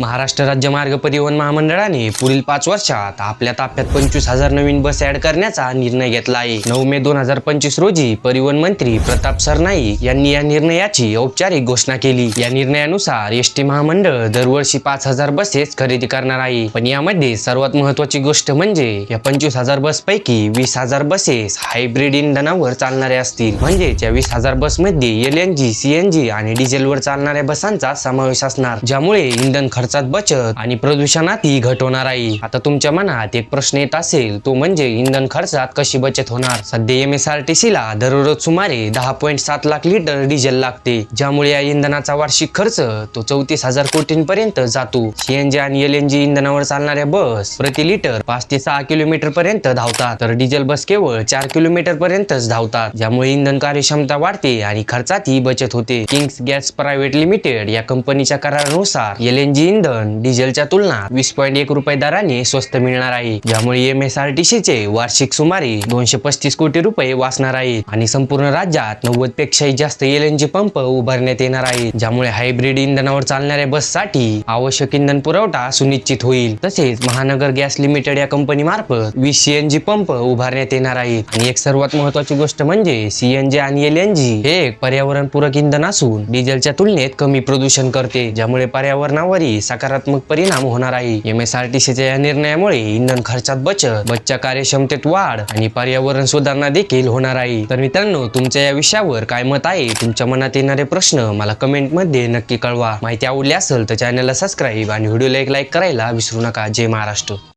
महाराष्ट्र राज्य मार्ग परिवहन महामंडळाने पुढील पाच वर्षात आपल्या ताफ्यात पंचवीस हजार नवीन बस ऍड करण्याचा निर्णय घेतला आहे. नऊ मे दोन हजार पंचवीस रोजी परिवहन मंत्री प्रताप सरनाईक यांनी या निर्णयाची औपचारिक घोषणा केली. या निर्णयानुसार एस टी महामंडळ दरवर्षी पाच हजार बसेस खरेदी करणार आहे. पण यामध्ये सर्वात महत्वाची गोष्ट म्हणजे या पंचवीस हजार बस पैकी वीस हजार बसेस हायब्रिड इंधनावर चालणाऱ्या असतील. म्हणजे या वीस हजार बसमध्ये एल एन जी सीएनजी आणि डिझेलवर चालणाऱ्या बसांचा समावेश असणार. ज्यामुळे इंधन खर्च खर्चात बचत आणि प्रदूषणातही घट होणार आहे. आता तुमच्या मनात एक प्रश्न येत असेल तो म्हणजे इंधन खर्चात कशी बचत होणार? सध्या M S R T C ला दररोज सुमारे दहा पॉईंट सात लाख लिटर डिझेल लागते. ज्यामुळे या इंधनाचा वार्षिक खर्च तो चौतीस हजार कोटींपर्यंत जातो. सीएनजी आणि एल एन जी इंधनावर चालणाऱ्या बस प्रति लिटर पाच ते सहा किलोमीटर पर्यंत धावतात. तर डिझेल बस केवळ चार किलोमीटर पर्यंतच धावतात. ज्यामुळे इंधन कार्यक्षमता वाढते आणि खर्चातही बचत होते. किंग्स गॅस प्रायव्हेट लिमिटेड या कंपनीच्या करारानुसार एल एन जी इंधन डिझेलच्या तुलनात वीस पॉईंट एक रुपये दराने स्वस्त मिळणार आहे. ज्यामुळे M S R T C चे वार्षिक सुमारे दोनशे पस्तीस कोटी रुपये वाचणार आहेत आणि संपूर्ण राज्यात नव्वद पेक्षाही जास्त एल एन जी पंप उभारण्यात येणार आहेत ज्यामुळे हायब्रिड इंधनावर चालणाऱ्या बससाठी आवश्यक इंधन पुरवठा सुनिश्चित होईल. तसेच महानगर गॅस लिमिटेड या कंपनी मार्फत वीस सीएनजी पंप उभारण्यात येणार आहेत आणि एक सर्वात महत्वाची गोष्ट म्हणजे सीएनजी आणि एल एन जी हे एक पर्यावरणपूरक इंधन असून डिझेलच्या तुलनेत कमी प्रदूषण करते. ज्यामुळे सकारात्मक परिणाम होणार आहे. एम एस आर टी सीच्या या निर्णयामुळे इंधन खर्चात बचत बचच्या कार्यक्षमतेत वाढ आणि पर्यावरण सुधारणा देखील होणार आहे. तर मित्रांनो तुमच्या या विषयावर काय मत आहे? तुमच्या मनात येणारे प्रश्न मला कमेंटमध्ये नक्की कळवा. माहिती आवडली असेल तर चॅनलला सबस्क्राईब आणि व्हिडिओला एक लाईक करायला विसरू नका. जय महाराष्ट्र.